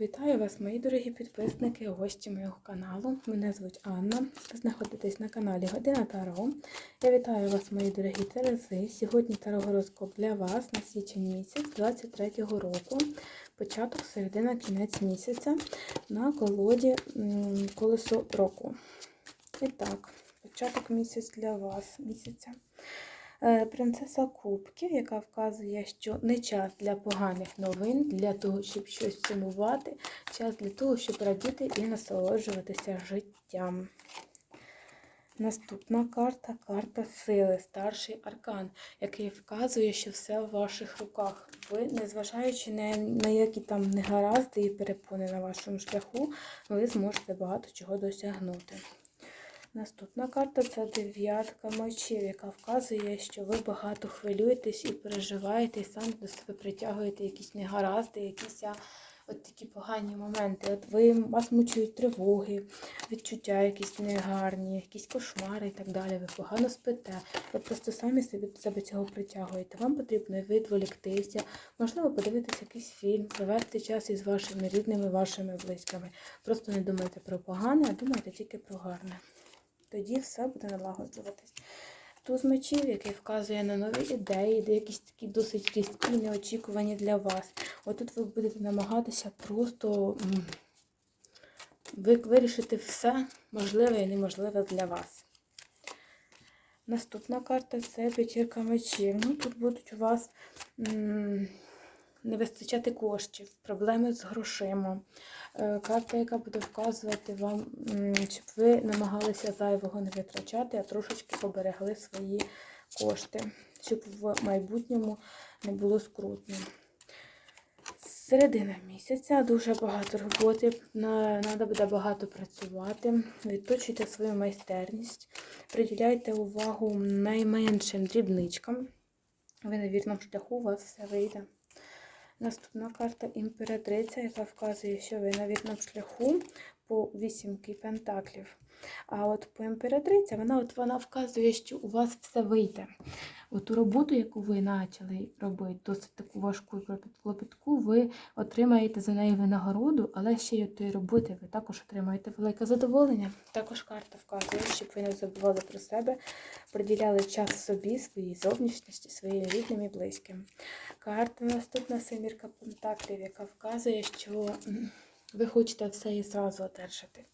Вітаю вас, мої дорогі підписники, гості моєго каналу. Мене звуть Анна. Ви знаходитесь на каналі Година Таро. Я вітаю вас, мої дорогі Терези. Сьогодні тарогороскоп для вас на січень місяць 23-го року. Початок, середина, кінець місяця на колоді колесо року. І так, початок місяць для вас місяця. Е, Принцеса Кубків, яка вказує, що не час для поганих новин, для того, щоб щось цінувати, час для того, щоб радіти і насолоджуватися життям. Наступна карта карта сили, старший аркан, який вказує, що все в ваших руках. Ви, незважаючи на, на які там негаразди і перепони на вашому шляху, ви зможете багато чого досягнути. Наступна карта це дев'ятка мечів, яка вказує, що ви багато хвилюєтесь і переживаєте, і сам до себе притягуєте якісь негаразди, якісь от такі погані моменти. От ви вас мучують тривоги, відчуття якісь негарні, якісь кошмари і так далі. Ви погано спите. Ви просто самі собі до себе цього притягуєте. Вам потрібно відволіктися, можливо, подивитися якийсь фільм, провести час із вашими рідними, вашими близькими. Просто не думайте про погане, а думайте тільки про гарне тоді все буде налагоджуватись. Туз мечів, який вказує на нові ідеї, де якісь такі досить різкі, неочікувані для вас. Отут ви будете намагатися просто вирішити все можливе і неможливе для вас. Наступна карта це п'ятірка мечів. Ну, тут будуть у вас не вистачати коштів, проблеми з грошима. Е, Карта, яка буде вказувати вам, щоб ви намагалися зайвого не витрачати, а трошечки поберегли свої кошти, щоб в майбутньому не було скрутно. Середина місяця дуже багато роботи, треба буде багато працювати. Відточуйте свою майстерність, приділяйте увагу найменшим дрібничкам. Ви на вірному шляху, у вас все вийде. Наступна карта імператриця, яка вказує, що ви на вірному шляху по вісімки пентаклів. А от по імператриця, вона от вона вказує, що у вас все вийде. От ту роботу, яку ви почали робити, досить таку важку і клопітку, ви отримаєте за неї винагороду, але ще й від тої роботи ви також отримаєте велике задоволення. Також карта вказує, щоб ви не забували про себе, приділяли час собі, своїй зовнішності, своїм рідним і близьким. Карта наступна семірка пентаклів, яка вказує, що ви хочете все і зразу одержати.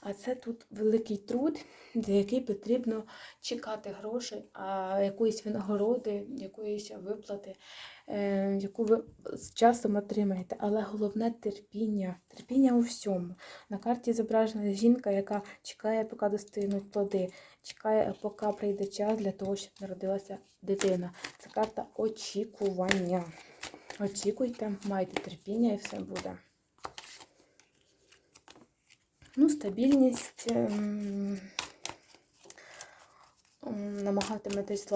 А це тут великий труд, за який потрібно чекати грошей, а якоїсь винагороди, якоїсь виплати, е, яку ви з часом отримаєте. Але головне терпіння, терпіння у всьому. На карті зображена жінка, яка чекає, поки достигнуть плоди, чекає, поки прийде час для того, щоб народилася дитина. Це карта очікування. Очікуйте, майте терпіння і все буде. Ну, стабільність. ем, ем, Намагатиметесь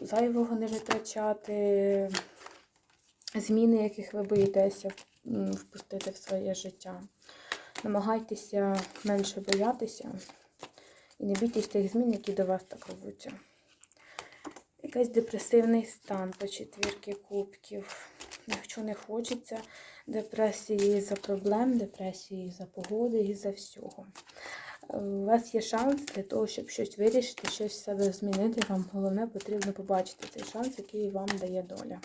зайвого не витрачати, зміни, яких ви боїтеся впустити в своє життя. Намагайтеся менше боятися і не бійтесь тих змін, які до вас так рвуться. Якийсь депресивний стан по четвірки кубків. Якщо не хочеться, депресії за проблем, депресії за погоди і за всього. Е, У вас є шанс для того, щоб щось вирішити, щось в себе змінити. Вам головне потрібно побачити цей шанс, який вам дає доля.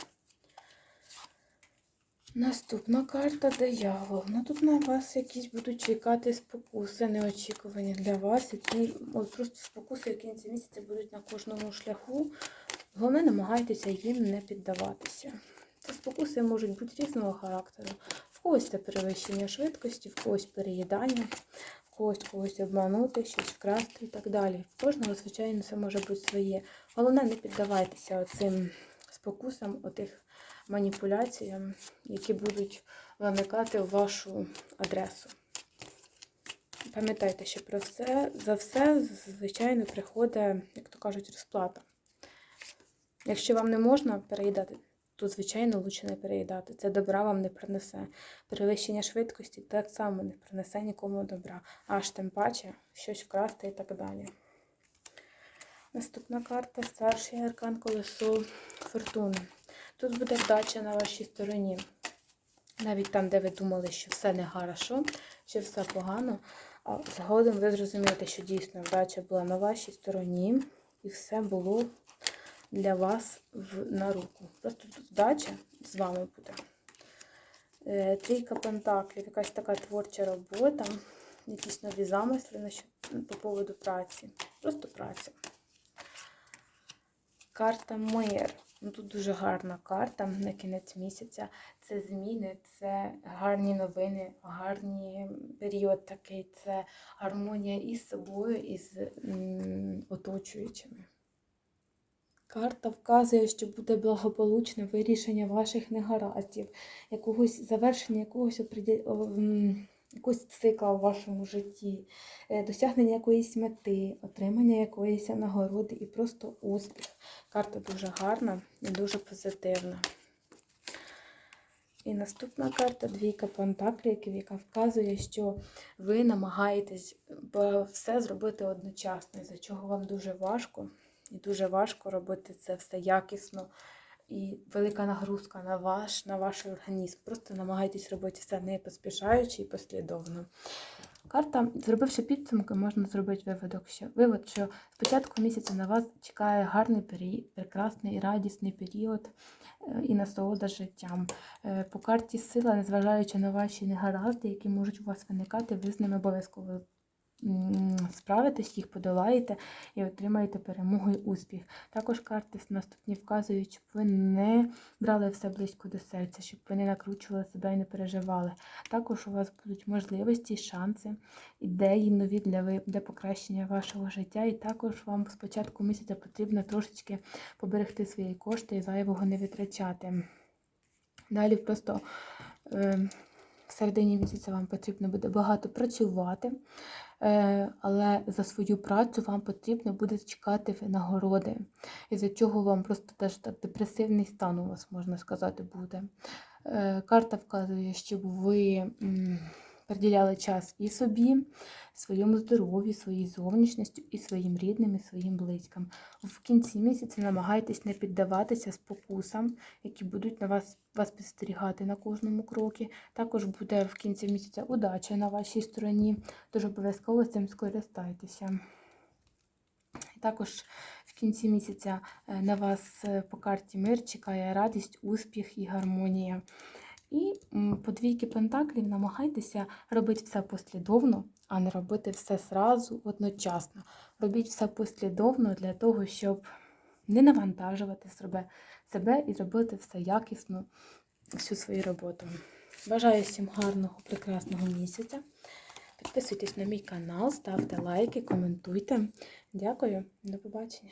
Наступна карта диявол. Ну тут на вас якісь будуть чекати спокуси, неочікувані для вас, які от просто спокуси, в кінці місяця будуть на кожному шляху. Головне, намагайтеся їм не піддаватися. Спокуси можуть бути різного характеру. В когось це перевищення швидкості, в когось переїдання, в когось когось обманути, щось вкрасти і так далі. В кожного, звичайно, це може бути своє. Головне, не піддавайтеся цим спокусам, отих маніпуляціям, які будуть виникати в вашу адресу. Пам'ятайте, що про все, за все, звичайно, приходить, як то кажуть, розплата. Якщо вам не можна переїдати, то, звичайно, лучше не переїдати. Це добра вам не принесе. Перевищення швидкості так само не принесе нікому добра. Аж тим паче щось вкрасти і так далі. Наступна карта старший аркан колесо фортуни. Тут буде вдача на вашій стороні. Навіть там, де ви думали, що все не хорошо, що все погано, а згодом ви зрозумієте, що дійсно вдача була на вашій стороні, і все було для вас в, на руку. Просто тут вдача з вами буде. Е, Трійка пентаклів, якась така творча робота, якісь нові замисли по поводу праці. Просто праця. Карта Мир. Ну, тут дуже гарна карта на кінець місяця. Це зміни, це гарні новини, гарний період такий, це гармонія із собою і з м, оточуючими. Карта вказує, що буде благополучне вирішення ваших негараздів, якогось завершення якогось якогось цикла в вашому житті, е, досягнення якоїсь мети, отримання якоїсь нагороди і просто успіх. Карта дуже гарна і дуже позитивна. І наступна карта двійка пентаклів, яка вказує, що ви намагаєтесь все зробити одночасно, за чого вам дуже важко. І дуже важко робити це все якісно. І велика нагрузка на ваш, на ваш організм. Просто намагайтесь робити все не поспішаючи і послідовно. Карта, зробивши підсумки, можна зробити виводок, що вивод, що з початку місяця на вас чекає гарний період, прекрасний і радісний період е, і насолода життям. Е, По карті сила, незважаючи на ваші негаразди, які можуть у вас виникати, ви з ними обов'язково справитесь, їх подолаєте і отримаєте перемогу і успіх. Також карти наступні вказують, щоб ви не брали все близько до серця, щоб ви не накручували себе і не переживали. Також у вас будуть можливості, шанси, ідеї нові для, ви- для покращення вашого життя. І також вам з початку місяця потрібно трошечки поберегти свої кошти і зайвого не витрачати. Далі просто е, в середині місяця вам потрібно буде багато працювати, е, але за свою працю вам потрібно буде чекати нагороди, із-за чого вам просто теж так депресивний стан у вас, можна сказати, буде. Е, Карта вказує, щоб ви приділяли час і собі, своєму здоров'ю, своїй зовнішністю, і своїм рідним, і своїм близьким. В кінці місяця намагайтесь не піддаватися спокусам, які будуть на вас, вас підстерігати на кожному крокі. Також буде в кінці місяця удача на вашій стороні, тож обов'язково цим скористайтеся. Також в кінці місяця е, на вас е, по карті мир чекає радість, успіх і гармонія. І по двійки пентаклів намагайтеся робити все послідовно, а не робити все зразу одночасно. Робіть все послідовно для того, щоб не навантажувати себе, себе і робити все якісно, всю свою роботу. Бажаю всім гарного, прекрасного місяця. Підписуйтесь на мій канал, ставте лайки, коментуйте. Дякую, до побачення.